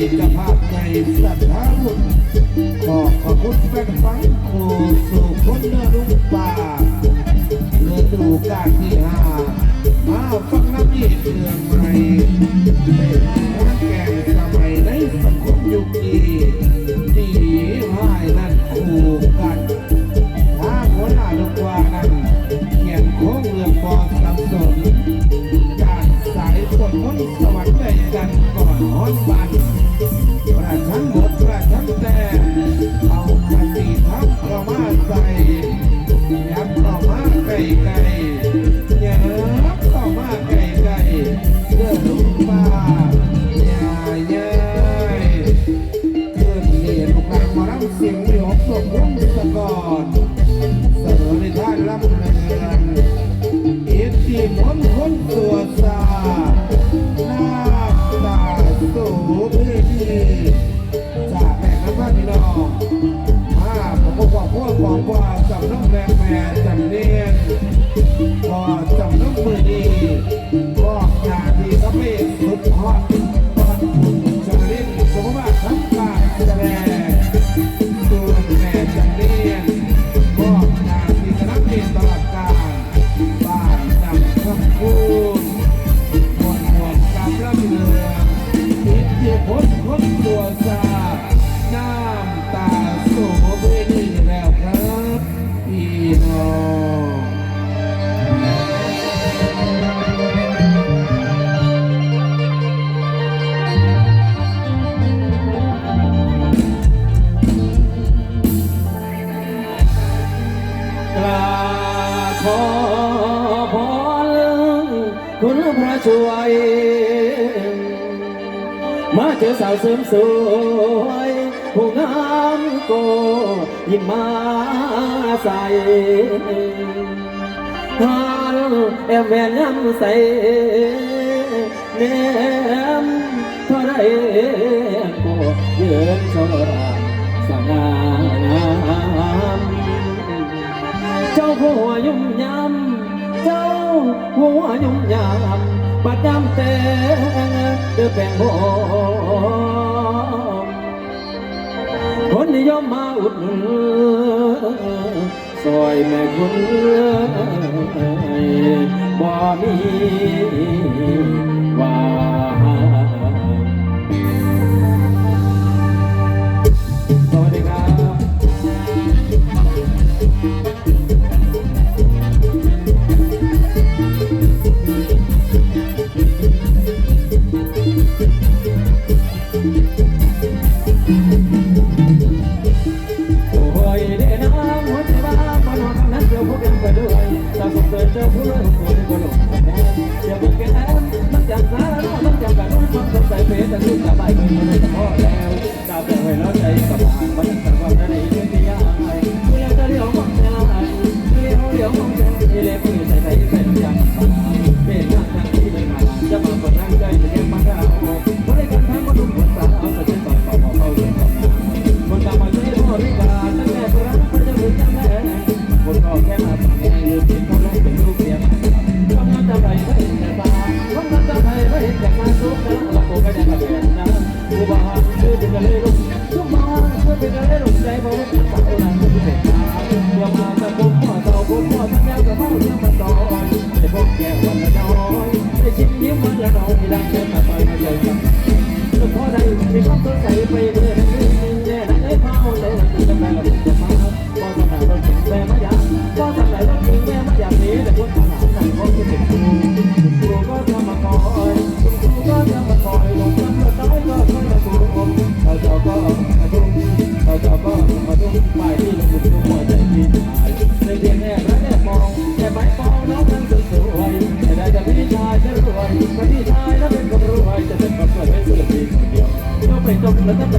จะภาพในสัตว์ทธาบุญขอขอบคุณแฟนฟังโคสุคนเนรุป่าเรือดูกาลที่หามาฟังน้ำยีเดืองใหม่เป็นแก่ ขอพรคุณพระช่วย มาเจอสาวเสริมสวยผู้งามโกยิ้มมาใส่ทานแอบแวนำใส่เนมเท่าไรโกเยินชราสง่า เจ้าหัวยุ่มยำเจ้าหัวยุ่มยำบัดยำเต่เดือแป่งหอมคนยอมมาอุดหนุนซอยแม่คุณบ่มีว่า ไปด้วยจะสงสัยเจ้าผู้รู้ตัวที่กระโดดอย่าบอกแกมันจับสารมันจับกันมันสงสัยเพื่อจะรู้สบาย Oberhand, Elbe, Erhebung, Да-да-да.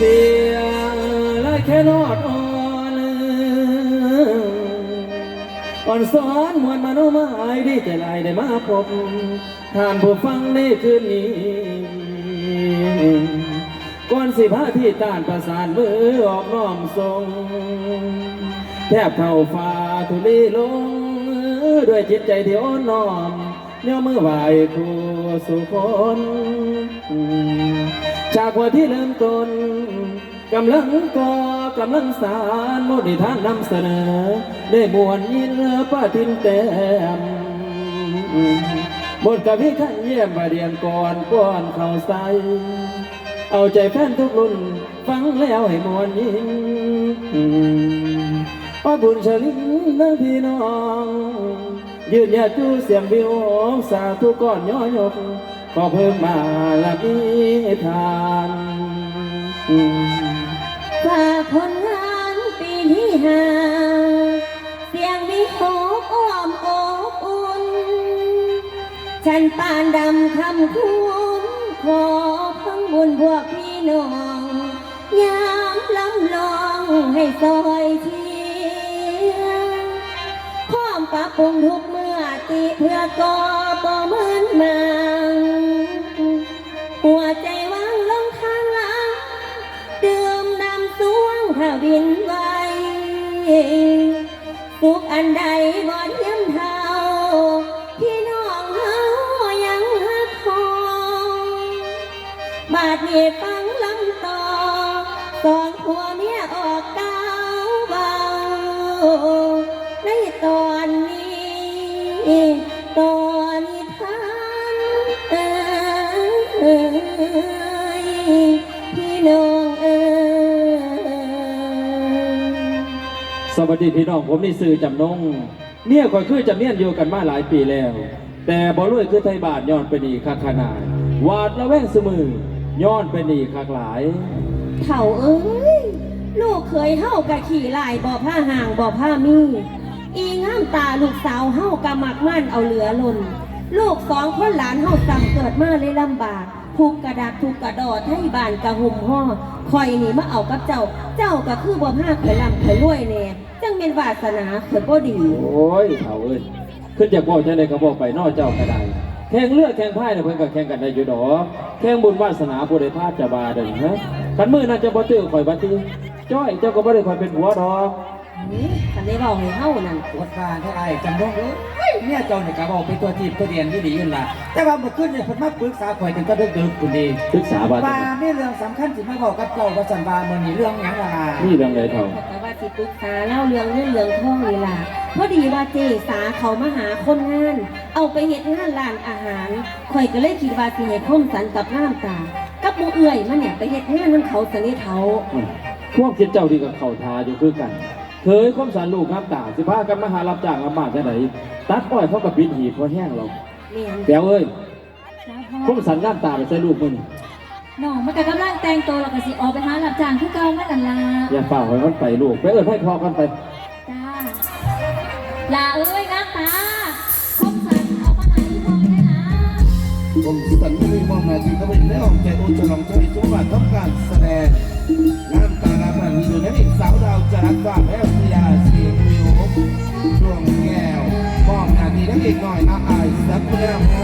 สียและแค่นอดอ่อนอ่อนสอนมวลมโนมายดีใจหลายได้มาพบท่านผู้ฟังในคืนนี้ก่อนสิพาที่ต้านประสานมือออกน้อมทรงแทบเท่าฟ้าทุลีลง ด้วยจิตใจที่อ่อนน้อมย่อมือไหวคู่สู่คน จากวันที่เริ่มต้นกำลังก่อกำลังสารมุนิทานนำเสนอ ได้มวลยินป้าทินแต้มบทกวีขันเยี่ยมบาเรียนก่อนป้อนเข้าใสเอาใจแฟนทุกรุ่น ฟังแล้วให้มวลยินอ้อบุญชลินนะพี่น้อง ยืนหยัดจูเสียงวิวสาธุก่อนย่อยก ก็เพิ่มมาละมีทานฝากผลงานปีที่ห้าเสียงวิโหกอ้อมอกอุ่น ฉันปานดำคำคุณขอพังบุญพวกพี่น้อง ยามลำลองให้ซอยทีพร้อมปรับปรุงทุกเมื่อติเพื่อก่อบ่เหมือนมัง งไว้สุกอันใดบ่เทียมเท่าพี่น้องเฮายังหักคองบาดนี้ฟังลำต่อสองผัวเมียออกเก้าเบาในตอน วัสดีพี่น้องผมนี่ซื้อจำนงเนี่ยคอยคือจำเนียนอยู่กันมาหลายปีแล้ว แต่บ่รวยคือไทยบาทย้อนไปนี่คักขนาดวาดละแวงสมือย้อนไปนี่คักหลายเถ่าเอ้ยลูกเคยเฮากะขี่ลายบ่ผ้าห่างบ่ผ้ามี อีงามตาลูกสาวเฮากะมักมั่นเอาเหลือล่น ลูกสองคนหลานเฮาซ้ำเกิดมาเลยลำบากทุกกระดาษทุกกระดอไทยบานกระหุ่มห่อคอยนี่มาเอากับเจ้า เจ้าก็คือบ่ผ้าเคยลำเคยรวยแน่จังเป็นวาสนาเคยบ่ดี โอ้ยเฒ่าเอ้ยขึ้นจากบอจังไดก็บอกไปนอกเจ้าก็ได้แข่งเลือดแข่งพายเนี่ยเพิ่นก็แข่งกันได้อยู่ดอกแข่งบุญวาสนาผู้ใดพลาดจะบาเด้อฮะคันมือนั้นจะบ่ตื้อข่อยบัดนี้จ้อยเจ้าก็บ่ได้ข่อยเป็นผัวดอก คันได้เว้าให้เฮานั่นปวดบ้านเท่าไรจำนงเอ้ยเนี่ยเจ้าเนี่ยกะบอกเป็นตัวจีบตัวเดียนที่ดีอยู่ล่ะ แต่ว่าเมื่อคืนเนี่ยเพิ่นมาปรึกษาข่อยถึงก็ดึกๆคุณดีศึกษาบาดว่ามีเรื่องสำคัญสิมาบอกกับเจ้าว่าสันบามื้อนี้เรื่องหยังล่ะนี่เรื่องใดเฒ่าแต่ว่าสิปรึกษาเล่าเรื่องเงินเรื่องทองนี่ล่ะพอดีว่าเจสาเขามาหาคนงาน เอาไปเฮ็ดงานร้านอาหารข่อยก็เลยคิดว่าสิให้คมสันกับน้ำตา กับหมูเอื่อยมาเนี่ยไปเฮ็ดงานนํเขาสนิทเขาพวกคิดเจ้าดีกับเขาทาอยู่คือกัน เคยคมสารลูกน้ำตาสิพากันมาหารับจ้างลำบากจะไหนตัดอ้อยเขากับปิดหีบเพราะแห้งเราแม่นแก้วเอ้ยจ้าคพ่อมสันน้ำตาไปใส่ลูกมึงน้องมันก็กำลังแต่งตัวแล้วก็สิออกไปหารับจ้างคือเก่าแม่นล่ะอย่าฝ่าหอยมันไปลูกไปเอิญให้พอกันไปจ้าลาเอ้ยน้ำตาคมสันเอามาให้พ่อได้นะผมสันนิมองนาทีก็เป็นเรื่องใจโอฉลองใจสมบัติต้องการแสดงง หน่อยอาอายสักแก้วมอค